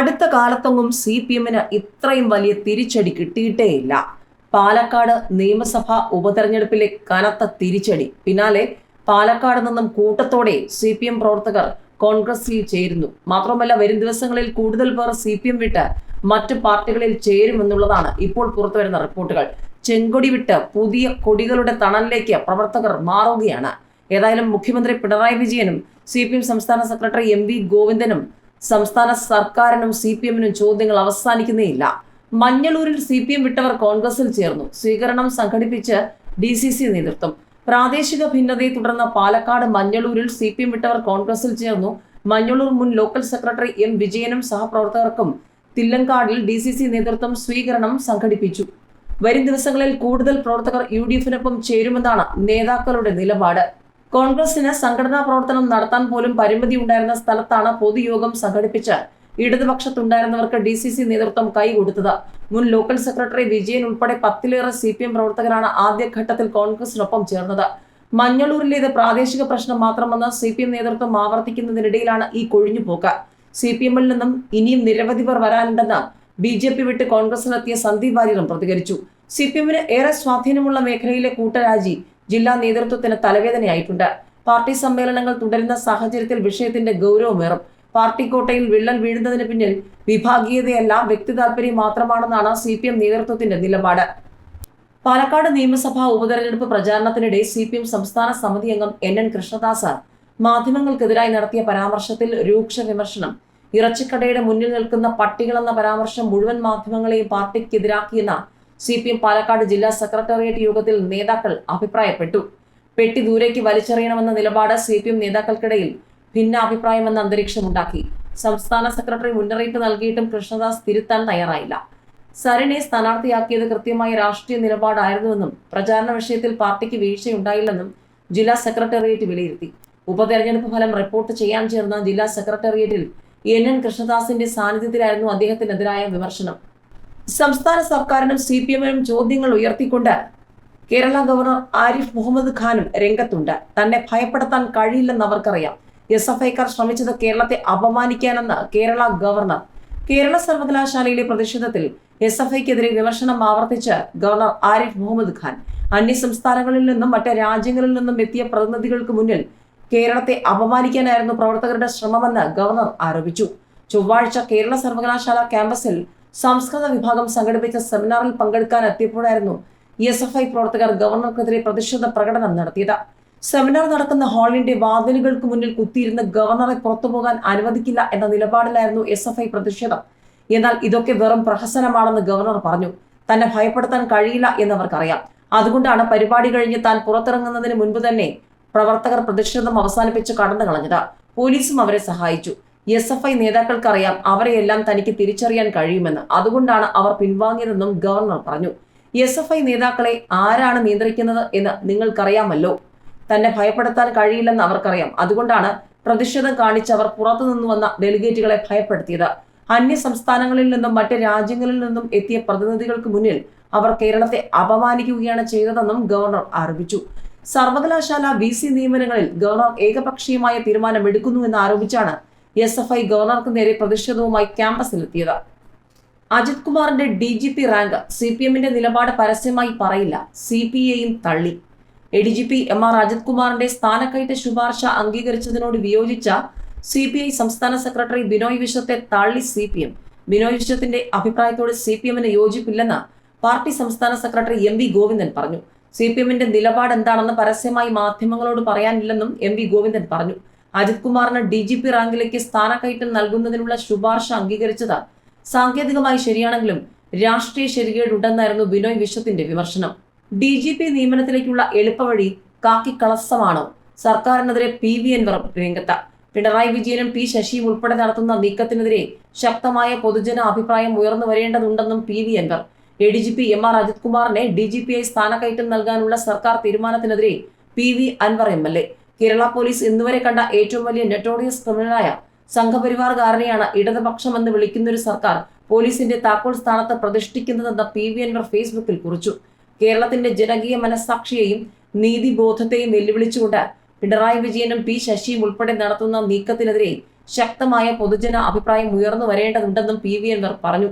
അടുത്ത കാലത്തൊന്നും C P എമ്മിന് ഇത്രയും വലിയ തിരിച്ചടി കിട്ടിയിട്ടേയില്ല. പാലക്കാട് നിയമസഭാ ഉപതെരഞ്ഞെടുപ്പിലെ കനത്ത തിരിച്ചടി. പിന്നാലെ പാലക്കാട് നിന്നും കൂട്ടത്തോടെ സി പി എം പ്രവർത്തകർ കോൺഗ്രസിൽ ചേരുന്നു. മാത്രമല്ല വരും ദിവസങ്ങളിൽ കൂടുതൽ പേർ സി പി എം വിട്ട് മറ്റു പാർട്ടികളിൽ ചേരുമെന്നുള്ളതാണ് ഇപ്പോൾ പുറത്തുവരുന്ന റിപ്പോർട്ടുകൾ. ചെങ്കൊടി വിട്ട് പുതിയ കൊടികളുടെ തണലിലേക്ക് പ്രവർത്തകർ മാറുകയാണ്. ഏതായാലും മുഖ്യമന്ത്രി പിണറായി വിജയനും സി സംസ്ഥാന സെക്രട്ടറി എം വി ഗോവിന്ദനും സംസ്ഥാന സർക്കാരിനും സി പി എമ്മിനും ചോദ്യങ്ങൾ അവസാനിക്കുന്നേയില്ല. മഞ്ഞളൂരിൽ സി പി എം വിട്ടവർ കോൺഗ്രസിൽ ചേർന്നു. സ്വീകരണം സംഘടിപ്പിച്ച് ഡി സി സി നേതൃത്വം. പ്രാദേശിക ഭിന്നതയെ തുടർന്ന് പാലക്കാട് മഞ്ഞളൂരിൽ സി പി എം വിട്ടവർ കോൺഗ്രസിൽ ചേർന്നു. മഞ്ഞളൂർ മുൻ ലോക്കൽ സെക്രട്ടറി എം വിജയനും സഹപ്രവർത്തകർക്കും തില്ലങ്കാടിൽ ഡി സി സി നേതൃത്വം സ്വീകരണം സംഘടിപ്പിച്ചു. വരും ദിവസങ്ങളിൽ കൂടുതൽ പ്രവർത്തകർ യു ഡി എഫിനൊപ്പം ചേരുമെന്നാണ് നേതാക്കളുടെ നിലപാട്. കോൺഗ്രസിന് സംഘടനാ പ്രവർത്തനം നടത്താൻ പോലും പരിമിതി ഉണ്ടായിരുന്ന സ്ഥലത്താണ് പൊതുയോഗം സംഘടിപ്പിച്ച് ഇടതുപക്ഷത്തുണ്ടായിരുന്നവർക്ക് ഡി സി സി നേതൃത്വം കൈകൊടുത്തത്. മുൻ ലോക്കൽ സെക്രട്ടറി വിജയൻ ഉൾപ്പെടെ പത്തിലേറെ സി പി എം പ്രവർത്തകരാണ് ആദ്യഘട്ടത്തിൽ കോൺഗ്രസിനൊപ്പം ചേർന്നത്. മഞ്ഞളൂരിലേത് പ്രാദേശിക പ്രശ്നം മാത്രമെന്ന് സി പി എം നേതൃത്വം ആവർത്തിക്കുന്നതിനിടയിലാണ് ഈ കൊഴിഞ്ഞുപോക്ക്. സി പി എമ്മിൽ നിന്നും ഇനിയും നിരവധി പേർ വരാനുണ്ടെന്ന് ബി ജെ പി വിട്ട് കോൺഗ്രസിലെത്തിയ സന്ദീപ് വാര്യറും പ്രതികരിച്ചു. സി പി എമ്മിന് ഏറെ സ്വാധീനമുള്ള മേഖലയിലെ കൂട്ടരാജി ജില്ലാ നേതൃത്വത്തിന് തലവേദനയായിട്ടുണ്ട്. പാർട്ടി സമ്മേളനങ്ങൾ തുടരുന്ന സാഹചര്യത്തിൽ വിഷയത്തിന്റെ ഗൗരവമേറും. പാർട്ടി കോട്ടയിൽ വിള്ളൽ വീഴുന്നതിന് പിന്നിൽ വിഭാഗീയതയല്ല വ്യക്തി താല്പര്യം മാത്രമാണെന്നാണ് സി പി എം നേതൃത്വത്തിന്റെ നിലപാട്. പാലക്കാട് നിയമസഭാ ഉപതെരഞ്ഞെടുപ്പ് പ്രചാരണത്തിനിടെ സി പി എം സംസ്ഥാന സമിതി അംഗം എൻ എൻ കൃഷ്ണദാസ് മാധ്യമങ്ങൾക്കെതിരായി നടത്തിയ പരാമർശത്തിൽ രൂക്ഷ വിമർശനം. ഇറച്ചിക്കടയുടെ മുന്നിൽ നിൽക്കുന്ന പട്ടികളെന്ന പരാമർശം മുഴുവൻ മാധ്യമങ്ങളെയും പാർട്ടിക്കെതിരാക്കിയെന്ന സി പി എം പാലക്കാട് ജില്ലാ സെക്രട്ടേറിയറ്റ് യോഗത്തിൽ നേതാക്കൾ അഭിപ്രായപ്പെട്ടു. പെട്ടി ദൂരേക്ക് വലിച്ചെറിയണമെന്ന നിലപാട് സി പി എം നേതാക്കൾക്കിടയിൽ ഭിന്നാഭിപ്രായമെന്ന അന്തരീക്ഷമുണ്ടാക്കി. സംസ്ഥാന സെക്രട്ടറി മുന്നറിയിപ്പ് നൽകിയിട്ടും കൃഷ്ണദാസ് തിരുത്താൻ തയ്യാറായില്ല. സരണി സ്ഥാനാർത്ഥിയാക്കിയത് കൃത്യമായ രാഷ്ട്രീയ നിലപാടായിരുന്നുവെന്നും പ്രചാരണ വിഷയത്തിൽ പാർട്ടിക്ക് വീഴ്ചയുണ്ടായില്ലെന്നും ജില്ലാ സെക്രട്ടേറിയറ്റ് വിലയിരുത്തി. ഉപതെരഞ്ഞെടുപ്പ് ഫലം റിപ്പോർട്ട് ചെയ്യാൻ ചേർന്ന ജില്ലാ സെക്രട്ടേറിയറ്റിൽ എൻ എൻ കൃഷ്ണദാസിന്റെ സാന്നിധ്യത്തിലായിരുന്നു അദ്ദേഹത്തിനെതിരായ വിമർശനം. സംസ്ഥാന സർക്കാരിനും സി പി എമ്മിനും ചോദ്യങ്ങൾ ഉയർത്തിക്കൊണ്ട് കേരള ഗവർണർ ആരിഫ് മുഹമ്മദ് ഖാനും രംഗത്തുണ്ട്. തന്നെ ഭയപ്പെടുത്താൻ കഴിയില്ലെന്ന് അവർക്കറിയാം. എസ് എഫ് ഐക്കാർ ശ്രമിച്ചത് കേരളത്തെ അപമാനിക്കാനെന്ന് കേരള ഗവർണർ. കേരള സർവകലാശാലയിലെ പ്രതിഷേധത്തിൽ എസ് എഫ് ഐക്കെതിരെ വിമർശനം ആവർത്തിച്ച് ഗവർണർ ആരിഫ് മുഹമ്മദ് ഖാൻ. അന്യ സംസ്ഥാനങ്ങളിൽ നിന്നും മറ്റ് രാജ്യങ്ങളിൽ നിന്നും എത്തിയ പ്രതിനിധികൾക്ക് മുന്നിൽ കേരളത്തെ അപമാനിക്കാനായിരുന്നു പ്രവർത്തകരുടെ ശ്രമമെന്ന് ഗവർണർ ആരോപിച്ചു. ചൊവ്വാഴ്ച കേരള സർവകലാശാല ക്യാമ്പസിൽ സംസ്കൃത വിഭാഗം സംഘടിപ്പിച്ച സെമിനാറിൽ പങ്കെടുക്കാൻ എത്തിയപ്പോഴായിരുന്നു എസ് എഫ് ഐ പ്രവർത്തകർ ഗവർണർക്കെതിരെ പ്രതിഷേധ പ്രകടനം നടത്തിയത്. സെമിനാർ നടക്കുന്ന ഹാളിന്റെ വാതിലുകൾക്ക് മുന്നിൽ കുത്തിയിരുന്ന് ഗവർണറെ പുറത്തുപോകാൻ അനുവദിക്കില്ല എന്ന നിലപാടിലായിരുന്നു എസ് എഫ് ഐ പ്രതിഷേധം. എന്നാൽ ഇതൊക്കെ വെറും പ്രഹസനമാണെന്ന് ഗവർണർ പറഞ്ഞു. തന്നെ ഭയപ്പെടുത്താൻ കഴിയില്ല എന്നവർക്കറിയാം. അതുകൊണ്ടാണ് പരിപാടി കഴിഞ്ഞ് താൻ പുറത്തിറങ്ങുന്നതിന് മുൻപ് തന്നെ പ്രവർത്തകർ പ്രതിഷേധം അവസാനിപ്പിച്ച് കടന്നു കളഞ്ഞത് പോലീസും അവരെ സഹായിച്ചു. എസ് എഫ് ഐ നേതാക്കൾക്കറിയാം അവരെയെല്ലാം തനിക്ക് തിരിച്ചറിയാൻ കഴിയുമെന്ന്. അതുകൊണ്ടാണ് അവർ പിൻവാങ്ങിയതെന്നും ഗവർണർ പറഞ്ഞു. എസ് എഫ് ഐ നേതാക്കളെ ആരാണ് നിയന്ത്രിക്കുന്നത് എന്ന് നിങ്ങൾക്കറിയാമല്ലോ. തന്നെ ഭയപ്പെടുത്താൻ കഴിയില്ലെന്ന് അവർക്കറിയാം. അതുകൊണ്ടാണ് പ്രതിഷേധം കാണിച്ചവർ പുറത്തുനിന്ന് വന്ന ഡെലിഗേറ്റുകളെ ഭയപ്പെടുത്തിയത്. അന്യ സംസ്ഥാനങ്ങളിൽ നിന്നും മറ്റ് രാജ്യങ്ങളിൽ നിന്നും എത്തിയ പ്രതിനിധികൾക്ക് മുന്നിൽ അവർ കേരളത്തെ അപമാനിക്കുകയാണ് ചെയ്തതെന്നും ഗവർണർ ആരോപിച്ചു. സർവകലാശാല വി സി നിയമനങ്ങളിൽ ഗവർണർ ഏകപക്ഷീയമായ തീരുമാനം എടുക്കുന്നുവെന്ന് ആരോപിച്ചാണ് എസ് എഫ് ഐ ഗവർണർക്ക് നേരെ പ്രതിഷേധവുമായി ക്യാമ്പസിലെത്തിയത്. അജിത് കുമാറിന്റെ D G P rank C P എമ്മിന്റെ നിലപാട് പരസ്യമായി പറയില്ല. സി പി ഐയും തള്ളി. A D G P M R Ajith കുമാറിന്റെ സ്ഥാനക്കയറ്റ ശുപാർശ അംഗീകരിച്ചതിനോട് വിയോജിച്ച സി പി ഐ സംസ്ഥാന സെക്രട്ടറി ബിനോയ് വിശ്വത്തെ തള്ളി സി പി എം. ബിനോയ് വിശ്വത്തിന്റെ അഭിപ്രായത്തോട് സി പി എമ്മിന് യോജിപ്പില്ലെന്ന് പാർട്ടി സംസ്ഥാന സെക്രട്ടറി എം വി ഗോവിന്ദൻ പറഞ്ഞു. സി പി എമ്മിന്റെ നിലപാട് എന്താണെന്ന് പരസ്യമായി മാധ്യമങ്ങളോട് പറയാനില്ലെന്നും എം വി ഗോവിന്ദൻ പറഞ്ഞു. അജിത് കുമാറിന് ഡി ജി പി റാങ്കിലേക്ക് സ്ഥാനക്കയറ്റം നൽകുന്നതിനുള്ള ശുപാർശ അംഗീകരിച്ചത് സാങ്കേതികമായി ശരിയാണെങ്കിലും രാഷ്ട്രീയ ശരികേടുണ്ടെന്നായിരുന്നു ബിനോയ് വിശ്വത്തിന്റെ വിമർശനം. ഡി ജി പി നിയമനത്തിലേക്കുള്ള എളുപ്പവഴി കാക്കിക്കളസമാണോ. സർക്കാരിനെതിരെ പി വി എൻവർ രംഗത്ത്. പിണറായി വിജയനും പി ശശിയും ഉൾപ്പെടെ നടത്തുന്ന നീക്കത്തിനെതിരെ ശക്തമായ പൊതുജന അഭിപ്രായം ഉയർന്നു വരേണ്ടതുണ്ടെന്നും P V Anvar A D G P M R Ajith കുമാറിനെ ഡി ജി പി സ്ഥാനക്കയറ്റം നൽകാനുള്ള സർക്കാർ തീരുമാനത്തിനെതിരെ P V Anvar M L A. Kerala police ഇന്നുവരെ കണ്ട ഏറ്റവും വലിയ നെറ്റോറിയസ് ക്രിമിനലായ സംഘപരിവാർകാരനെയാണ് ഇടതുപക്ഷമെന്ന് വിളിക്കുന്നൊരു സർക്കാർ പോലീസിന്റെ താക്കോൽ സ്ഥാനത്ത് പ്രതിഷ്ഠിക്കുന്നതെന്ന് പി വി അൻവർ ഫേസ്ബുക്കിൽ കുറിച്ചു. കേരളത്തിന്റെ ജനകീയ മനസ്സാക്ഷിയെയും നീതിബോധത്തെയും വെല്ലുവിളിച്ചുകൊണ്ട് പിണറായി വിജയനും പി ശശിയും ഉൾപ്പെടെ നടത്തുന്ന നീക്കത്തിനെതിരെ ശക്തമായ പൊതുജന അഭിപ്രായം ഉയർന്നു വരേണ്ടതുണ്ടെന്നും പി വി അൻവർ പറഞ്ഞു.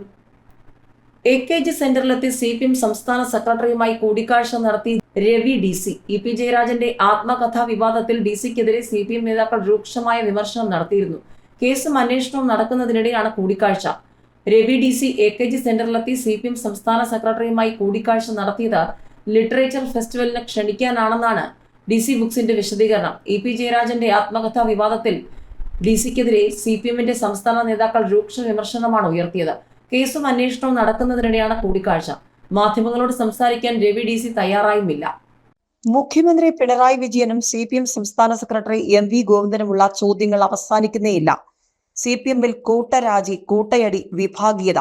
എ കെ ജി സെന്ററിലെത്തി സി പി എം സംസ്ഥാന സെക്രട്ടറിയുമായി കൂടിക്കാഴ്ച നടത്തി Ravi D C. E P ജയരാജന്റെ ആത്മകഥാ വിവാദത്തിൽ ഡി സിക്കെതിരെ സി പി എം നേതാക്കൾ രൂക്ഷമായ വിമർശനം നടത്തിയിരുന്നു. കേസും അന്വേഷണവും നടക്കുന്നതിനിടെയാണ് കൂടിക്കാഴ്ച. Ravi D C A K G സെന്ററിലെത്തി C P M സംസ്ഥാന സെക്രട്ടറിയുമായി കൂടിക്കാഴ്ച നടത്തിയത് ലിറ്ററേച്ചർ ഫെസ്റ്റിവലിന് ക്ഷണിക്കാനാണെന്നാണ് ഡി സി ബുക്സിന്റെ വിശദീകരണം. ഇ പി ജയരാജന്റെ ആത്മകഥാ വിവാദത്തിൽ ഡി സിക്കെതിരെ സി പി എമ്മിന്റെ സംസ്ഥാന നേതാക്കൾ രൂക്ഷ വിമർശനമാണ് ഉയർത്തിയത്. കേസും അന്വേഷണവും നടക്കുന്നതിനിടെയാണ് കൂടിക്കാഴ്ച. മാധ്യമങ്ങളോട് സംസാരിക്കാൻ രവി ഡി സി തയ്യാറായുമില്ല. മുഖ്യമന്ത്രി പിണറായി വിജയനും സി പി എം സംസ്ഥാന സെക്രട്ടറി എം വി ഗോവിന്ദനുമുള്ള ചോദ്യങ്ങൾ അവസാനിക്കുന്നേയില്ല. സി പി എമ്മിൽ കൂട്ടരാജി കൂട്ടയടി വിഭാഗീയത.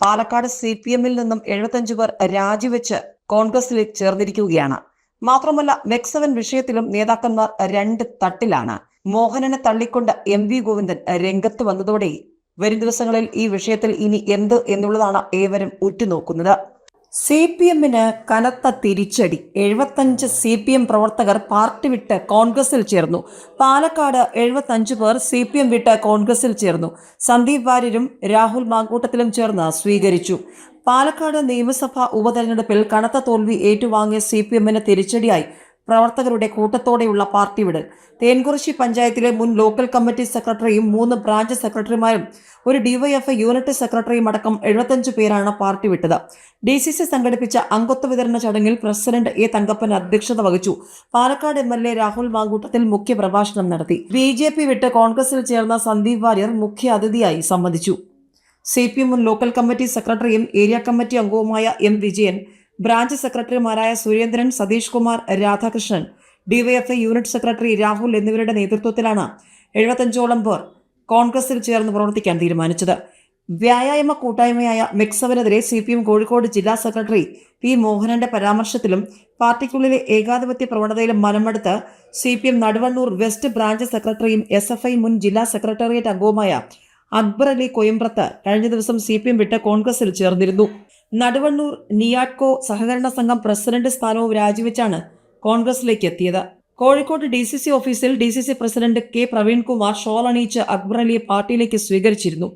പാലക്കാട് സി പി എമ്മിൽ നിന്നും എഴുപത്തഞ്ചു പേർ രാജിവെച്ച് കോൺഗ്രസിലേക്ക് ചേർന്നിരിക്കുകയാണ്. മാത്രമല്ല മെക്സവൻ വിഷയത്തിലും നേതാക്കന്മാർ രണ്ട് തട്ടിലാണ്. മോഹനനെ തള്ളിക്കൊണ്ട് എം വി ഗോവിന്ദൻ രംഗത്ത് വന്നതോടെ വരും ദിവസങ്ങളിൽ ഈ വിഷയത്തിൽ ഇനി എന്ത് എന്നുള്ളതാണ് ഏവരും ഉറ്റുനോക്കുന്നത്. സി പി എമ്മിന് കനത്ത തിരിച്ചടി. എഴുപത്തഞ്ച് സി പി എം പ്രവർത്തകർ പാർട്ടി വിട്ട് കോൺഗ്രസിൽ ചേർന്നു. പാലക്കാട് എഴുപത്തഞ്ച് പേർ സി പി എം വിട്ട് കോൺഗ്രസിൽ ചേർന്നു. സന്ദീപ് വാര്യരും രാഹുൽ മാങ്കൂട്ടത്തിലും ചേർന്ന് സ്വീകരിച്ചു. പാലക്കാട് നിയമസഭാ ഉപതെരഞ്ഞെടുപ്പിൽ കനത്ത തോൽവി ഏറ്റുവാങ്ങിയ സി പി എമ്മിന് തിരിച്ചടിയായി. പ്രവർത്തകരുടെ കൂട്ടത്തോടെയുള്ള പാർട്ടി വിടൽ. തേൻകുറിശി പഞ്ചായത്തിലെ മുൻ ലോക്കൽ കമ്മിറ്റി സെക്രട്ടറിയും മൂന്ന് ബ്രാഞ്ച് സെക്രട്ടറിമാരും ഒരു ഡിവൈഎഫ്ഐ യൂണിറ്റ് സെക്രട്ടറിയും അടക്കം എഴുപത്തഞ്ച് പേരാണ് പാർട്ടി വിട്ടത്. ഡി സി സി സംഘടിപ്പിച്ച അംഗത്വ വിതരണ ചടങ്ങിൽ പ്രസിഡന്റ് എ തങ്കപ്പൻ അധ്യക്ഷത വഹിച്ചു. Palakkad M L A Rahul Mankoottathil മുഖ്യ പ്രഭാഷണം നടത്തി. ബി ജെ പി വിട്ട് കോൺഗ്രസിൽ ചേർന്ന സന്ദീപ് വാര്യർ മുഖ്യ അതിഥിയായി സംബന്ധിച്ചു സി പി എം മുൻ ലോക്കൽ കമ്മിറ്റി സെക്രട്ടറിയും ഏരിയ കമ്മിറ്റി അംഗവുമായ എം വിജയൻ ബ്രാഞ്ച് സെക്രട്ടറിമാരായ Surendran Satheesh Kumar Radhakrishnan DYFI unit secretary Rahul എന്നിവരുടെ നേതൃത്വത്തിലാണ് എഴുപത്തഞ്ചോളം പേർ കോൺഗ്രസിൽ ചേർന്ന് പ്രവർത്തിക്കാൻ തീരുമാനിച്ചത്. വ്യായാമ കൂട്ടായ്മയായ മെക്സവനെതിരെ സി പി എം കോഴിക്കോട് ജില്ലാ സെക്രട്ടറി പി മോഹനന്റെ പരാമർശത്തിലും പാർട്ടിക്കുള്ളിലെ ഏകാധിപത്യ പ്രവണതയിലും മനമെടുത്ത് C P M Naduvannur west branch സെക്രട്ടറിയും എസ് എഫ് ഐ മുൻ ജില്ലാ സെക്രട്ടേറിയറ്റ് അംഗവുമായ അക്ബർ അലി കൊയമ്പ്രത്ത് കഴിഞ്ഞ ദിവസം സി പി എം വിട്ട് കോൺഗ്രസിൽ ചേർന്നിരുന്നു. നടുവണ്ണൂർ നിയാട്കോ സഹകരണ സംഘം പ്രസിഡന്റ് സ്ഥാനവും രാജിവെച്ചാണ് കോൺഗ്രസിലേക്ക് എത്തിയത്. കോഴിക്കോട് ഡി സി സി ഓഫീസിൽ D C C president K Praveenkumar shawl അണിയിച്ച് Akbar അലിയെ പാർട്ടിയിലേക്ക് സ്വീകരിച്ചിരുന്നു.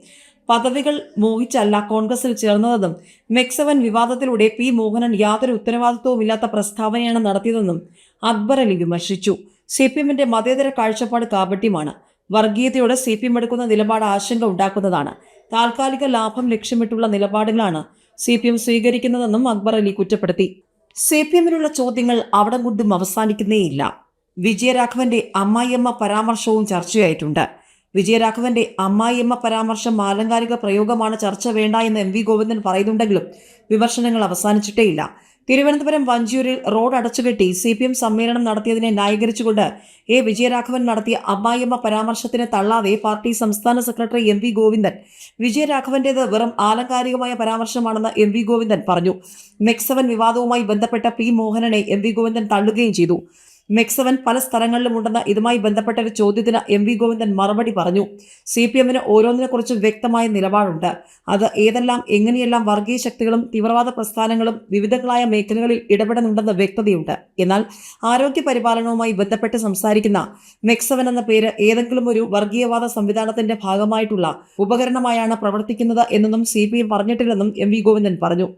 പദവികൾ മോഹിച്ചല്ല കോൺഗ്രസിൽ ചേർന്നതെന്നും മെക്സവൻ വിവാദത്തിലൂടെ പി മോഹനൻ യാതൊരു ഉത്തരവാദിത്വവുമില്ലാത്ത പ്രസ്താവനയാണ് നടത്തിയതെന്നും അക്ബർ അലി വിമർശിച്ചു. സി പി എമ്മിന്റെ മതേതര കാഴ്ചപ്പാട് കാപട്യമാണ്. വർഗീയതയോട് സി പി എം എടുക്കുന്ന നിലപാട് ആശങ്ക ഉണ്ടാക്കുന്നതാണ്. താൽക്കാലിക ലാഭം ലക്ഷ്യമിട്ടുള്ള നിലപാടുകളാണ് സി പി എം സ്വീകരിക്കുന്നതെന്നും അക്ബർ അലി കുറ്റപ്പെടുത്തി. സി പി എമ്മിനുള്ള ചോദ്യങ്ങൾ അവിടെ കൊണ്ടും അവസാനിക്കുന്നേയില്ല. വിജയരാഘവന്റെ അമ്മായിയമ്മ പരാമർശവും ചർച്ചയായിട്ടുണ്ട്. വിജയരാഘവന്റെ അമ്മായിയമ്മ പരാമർശം ആലങ്കാരിക പ്രയോഗമാണ് ചർച്ച വേണ്ട എന്ന് എം വി ഗോവിന്ദൻ പറയുന്നുണ്ടെങ്കിലും വിമർശനങ്ങൾ അവസാനിച്ചിട്ടേയില്ല. തിരുവനന്തപുരം വഞ്ചിയൂരിൽ റോഡ് അടച്ചുകെട്ടി സി പി എം സമ്മേളനം നടത്തിയതിനെ ന്യായീകരിച്ചുകൊണ്ട് എ വിജയരാഘവൻ നടത്തിയ അമ്മായിയമ്മ പരാമർശത്തിന് തള്ളാതെ പാർട്ടി സംസ്ഥാന സെക്രട്ടറി എം വി ഗോവിന്ദൻ. വിജയരാഘവന്റേത് വെറും ആലങ്കാരികമായ പരാമർശമാണെന്ന് എം വി ഗോവിന്ദൻ പറഞ്ഞു. മെക്സവൻ വിവാദവുമായി ബന്ധപ്പെട്ട പി മോഹനനെ എം വി ഗോവിന്ദൻ തള്ളുകയും ചെയ്തു. മെക്സവൻ പല സ്ഥലങ്ങളിലും ഉണ്ടെന്ന ഇതുമായി ബന്ധപ്പെട്ട ഒരു ചോദ്യത്തിന് എം വി ഗോവിന്ദൻ മറുപടി പറഞ്ഞു. സി പി എമ്മിന് ഓരോന്നിനെക്കുറിച്ചും വ്യക്തമായ നിലപാടുണ്ട്. അത് ഏതെല്ലാം എങ്ങനെയെല്ലാം വർഗീയ ശക്തികളും തീവ്രവാദ പ്രസ്ഥാനങ്ങളും വിവിധങ്ങളായ മേഖലകളിൽ ഇടപെടുന്നുണ്ടെന്ന് വ്യക്തതയുണ്ട്. എന്നാൽ ആരോഗ്യ പരിപാലനവുമായി ബന്ധപ്പെട്ട് സംസാരിക്കുന്ന മെക്സവൻ എന്ന പേര് ഏതെങ്കിലും ഒരു വർഗീയവാദ സംവിധാനത്തിന്റെ ഭാഗമായിട്ടുള്ള ഉപകരണമായാണ് പ്രവർത്തിക്കുന്നത് എന്നൊന്നും സി പി എം പറഞ്ഞിട്ടില്ലെന്നും എം വി ഗോവിന്ദൻ പറഞ്ഞു.